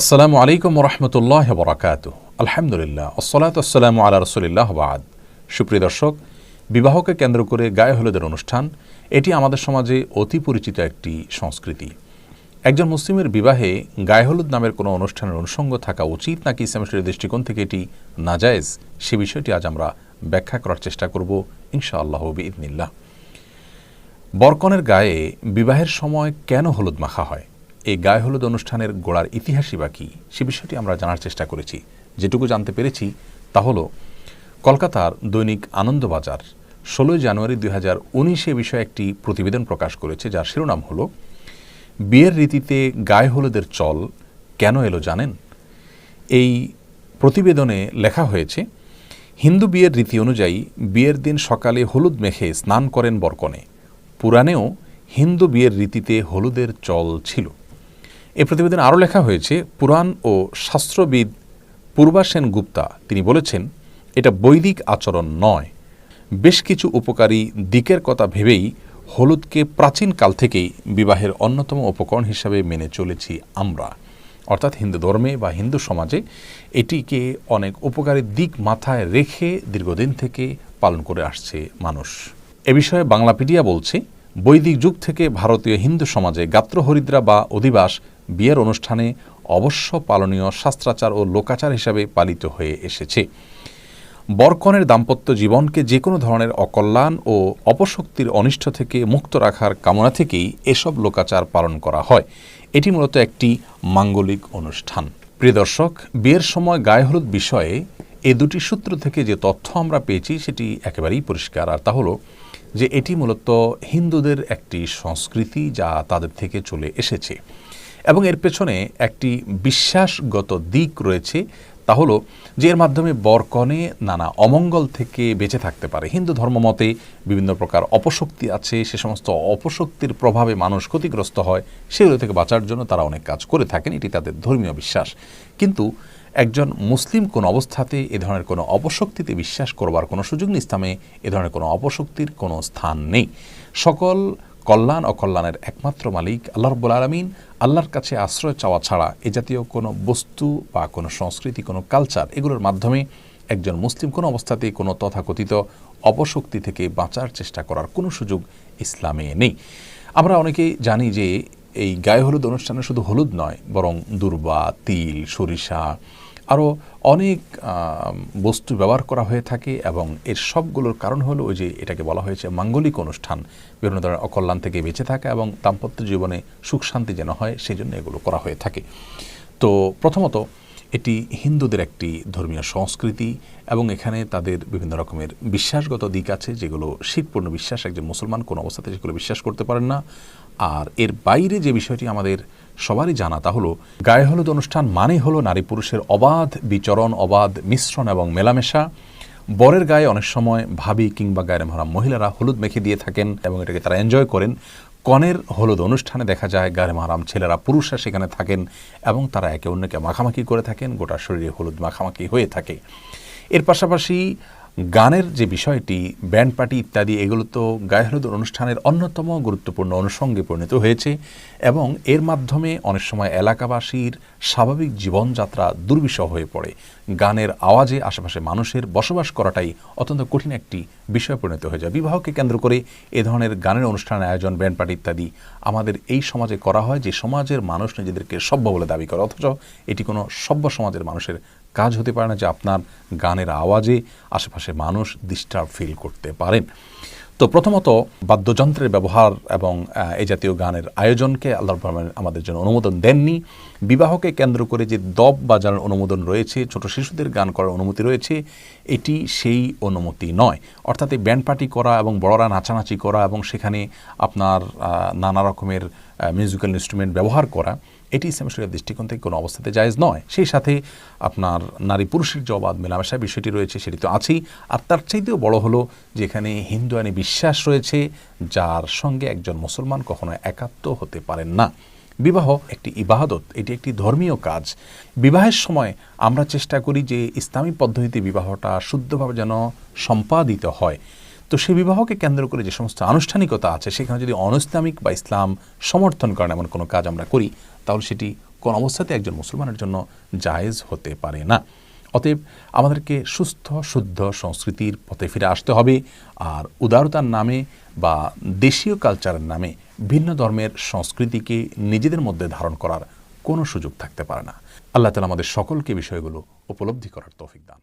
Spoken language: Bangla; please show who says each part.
Speaker 1: আসসালামু আলাইকুম রহমতুল্লাহ বরাকাত আলহামদুলিল্লাহ, আসসালাত আসসালামু আলা রসুলিল্লাহ বাদ। সুপ্রিয় দর্শক, বিবাহকে কেন্দ্র করে গায়ে হলুদের অনুষ্ঠান, এটি আমাদের সমাজে অতি পরিচিত একটি সংস্কৃতি। একজন মুসলিমের বিবাহে গায়ে হলুদ নামের কোনো অনুষ্ঠানের অনুষঙ্গ থাকা উচিত নাকি ইসলামের দৃষ্টিকোণ থেকে এটি নাজায়েজ, সে বিষয়টি আজ আমরা ব্যাখ্যা করার চেষ্টা করব ইনশাআল্লাহ ইদনিল্লাহ বরকনের গায়ে বিবাহের সময় কেন হলুদ মাখা হয়? এই গায়ে হলুদ অনুষ্ঠানের গোড়ার ইতিহাসই বা কী, সে বিষয়টি আমরা জানার চেষ্টা করেছি। যেটুকু জানতে পেরেছি, তা হল, কলকাতার দৈনিক আনন্দবাজার ষোলোই জানুয়ারি দুই হাজার উনিশে বিষয়ে একটি প্রতিবেদন প্রকাশ করেছে, যার শিরোনাম হল, বিয়ের রীতিতে গায়ে হলুদের চল কেন এলো জানেন? এই প্রতিবেদনে লেখা হয়েছে, হিন্দু বিয়ের রীতি অনুযায়ী বিয়ের দিন সকালে হলুদ মেখে স্নান করেন বরকনে। পুরাণেও হিন্দু বিয়ের রীতিতে হলুদের চল ছিল। এ প্রতিবেদনে আরও লেখা হয়েছে, পুরাণ ও শাস্ত্রবিদ পূর্বাসেন গুপ্তা তিনি বলেছেন, এটা বৈদিক আচরণ নয়। বেশ কিছু উপকারী দিকের কথা ভেবেই হলুদকে প্রাচীন কাল থেকেই বিবাহের অন্যতম উপকরণ হিসাবে মেনে চলেছি আমরা। অর্থাৎ হিন্দু ধর্মে বা হিন্দু সমাজে এটিকে অনেক উপকারী দিক মাথায় রেখে দীর্ঘদিন থেকে পালন করে আসছে মানুষ। এ বিষয়ে বাংলাপিডিয়া বলছে, বৈদিক যুগ থেকে ভারতীয় হিন্দু সমাজে গাত্রহরিদ্রা বা অধিবাস বিয়ের অনুষ্ঠানে অবশ্য পালনীয় শাস্ত্রাচার ও লোকাচার হিসাবে পালিত হয়ে এসেছে। বরকনের দাম্পত্য জীবনকে যে কোনো ধরনের অকল্যাণ ও অপশক্তির অনিষ্ট থেকে মুক্ত রাখার কামনা থেকেই এসব লোকাচার পালন করা হয়। এটি মূলত একটি মাঙ্গলিক অনুষ্ঠান। প্রিয় দর্শক, বিয়ের সময় গায়ে হলুদ বিষয়ে এ দুটি সূত্র থেকে যে তথ্য আমরা পেয়েছি সেটি একেবারেই পরিষ্কার। আর তা হলো যে এটি মূলত হিন্দুদের একটি সংস্কৃতি যা তাদের থেকে চলে এসেছে। এবং এর পেছনে একটি বিশ্বাসগত দিক রয়েছে, তা হলো যে এর মাধ্যমে বরকনে নানা অমঙ্গল থেকে বেঁচে থাকতে পারে। হিন্দু ধর্মমতে বিভিন্ন প্রকার অপশক্তি আছে, সে সমস্ত অপশক্তির প্রভাবে মানুষ ক্ষতিগ্রস্ত হয় সেগুলো থেকে বাঁচার জন্য তারা অনেক কাজ করে থাকেন, এটি তাদের ধর্মীয় বিশ্বাস। কিন্তু একজন মুসলিম কোন অবস্থাতে এ ধরনের কোনো অপশক্তিতে বিশ্বাস করবার কোনো সুযোগ নেই ইসলামে এ ধরনের কোনো অপশক্তির কোনো স্থান নেই। সকল কল্যাণ অকল্যাণের একমাত্র মালিক আল্লাহ রব্বুল আলমিন। আল্লাহর কাছে আশ্রয় চাওয়া ছাড়া এ জাতীয় কোনো বস্তু বা কোনো সংস্কৃতি, কোনো কালচার এগুলোর মাধ্যমে একজন মুসলিম কোনো অবস্থাতেই কোনো তথাকথিত অপশক্তি থেকে বাঁচার চেষ্টা করার কোনো সুযোগ ইসলামে নেই। আমরা অনেকেই জানি যে এই গায়ে হলুদ অনুষ্ঠানে শুধু হলুদ নয়, বরং দুর্বা, তিল, সরিষা আরও অনেক বস্তু ব্যবহার করা হয়ে থাকে এবং এর সবগুলোর কারণ হলো ওই যে এটাকে বলা হয়েছে মাঙ্গলিক অনুষ্ঠান। বিভিন্ন ধরনের অকল্যাণ থেকে বেঁচে থাকা এবং দাম্পত্য জীবনে সুখ শান্তি যেন হয় সেই জন্য এগুলো করা হয়ে থাকে। তো প্রথমত এটি হিন্দুদের একটি ধর্মীয় সংস্কৃতি এবং এখানে তাদের বিভিন্ন রকমের বিশ্বাসগত দিক আছে, যেগুলো শীতপূর্ণ বিশ্বাস একজন মুসলমান কোনো অবস্থাতে সেগুলো বিশ্বাস করতে পারেন না। আর এর বাইরে যে বিষয়টি আমাদের সবারই জানা, তা হলো গায়ে হলুদ অনুষ্ঠান মানে হলো নারী পুরুষের অবাধ বিচরণ, অবাধ মিশ্রণ এবং মেলামেশা। বরের গায়ে অনেক সময় ভাবি কিংবা গায়ের মহারাম মহিলারা হলুদ মেখে দিয়ে থাকেন এবং এটাকে তারা এনজয় করেন। কনের হলুদ অনুষ্ঠানে দেখা যায় গায়ে মারাম ছেলেরা পুরুষরা সেখানে থাকেন এবং তারা একে অন্যকে মাখামাখি করে থাকেন, গোটা শরীরে হলুদ মাখামাখি হয়ে থাকে। এর পাশাপাশি গানের যে বিষয়টি, ব্যান্ড পার্টি ইত্যাদি, এগুলো তো গায়ে হলুদ অনুষ্ঠানের অন্যতম গুরুত্বপূর্ণ অনুষঙ্গে পরিণত হয়েছে এবং এর মাধ্যমে অনেক সময় এলাকাবাসীর স্বাভাবিক জীবনযাত্রা দুর্বিষহ হয়ে পড়ে। গানের আওয়াজে আশেপাশে মানুষের বসবাস করাটাই অত্যন্ত কঠিন একটি বিষয় পরিণত হয়ে যায়। বিবাহকে কেন্দ্র করে এ ধরনের গানের অনুষ্ঠানের আয়োজন, ব্যান্ড পার্টি ইত্যাদি আমাদের এই সমাজে করা হয় যে সমাজের মানুষ নিজেদেরকে সভ্য বলে দাবি করে, অথচ এটি কোনো সভ্য সমাজের মানুষের কাজ হতে পারে না যে আপনার গানের আওয়াজে আশেপাশে মানুষ ডিস্টার্ব ফিল করতে পারেন। তো প্রথমত বাদ্যযন্ত্রের ব্যবহার এবং এই জাতীয় গানের আয়োজনকে আল্লাহ রহমান আমাদের জন্য অনুমোদন দেননি। বিবাহকে কেন্দ্র করে যে দব বাজানোর অনুমোদন রয়েছে, ছোট শিশুদের গান করার অনুমতি রয়েছে, এটি সেই অনুমতি নয়। অর্থাৎ এই ব্যান্ড পার্টি করা এবং বড়রা নাচানাচি করা এবং সেখানে আপনার নানা রকমের মিউজিক্যাল ইনস্ট্রুমেন্ট ব্যবহার করা এটি ইসলাম শরীরের দৃষ্টিকোণ থেকে কোনো অবস্থাতে জায়জ নয়। সেই সাথে আপনার নারী পুরুষের যে অবাধ মেলামেশা বিষয়টি রয়েছে সেটি তো আছেই। আর তার চাইতেও বড় হলো যেখানে হিন্দু আইনে বিশ্বাস রয়েছে, যার সঙ্গে একজন মুসলমান কখনো একাত্ম হতে পারেন না। বিবাহ একটি ইবাদত, এটি একটি ধর্মীয় কাজ। বিবাহের সময় আমরা চেষ্টা করি যে ইসলামী পদ্ধতিতে বিবাহটা শুদ্ধভাবে যেন সম্পাদিত হয়। তো সেই বিবাহকে কেন্দ্র করে যে সমস্ত আনুষ্ঠানিকতা আছে, সেখানে যদি অনইসলামিক বা ইসলাম সমর্থন করেন এমন কোনো কাজ আমরা করি, তাহলে সেটি কোন অবস্থাতে একজন মুসলমানের জন্য জায়েজ হতে পারে না অতএব আমাদেরকে সুস্থ, শুদ্ধ সংস্কৃতির পথে ফিরে আসতে হবে, আর উদারতার নামে বা দেশীয় কালচারের নামে ভিন্ন ধর্মের সংস্কৃতিকে নিজেদের মধ্যে ধারণ করার কোনো সুযোগ থাকতে পারে না আল্লাহ তালা আমাদের সকলকে বিষয়গুলো উপলব্ধি করার তৌফিক দান।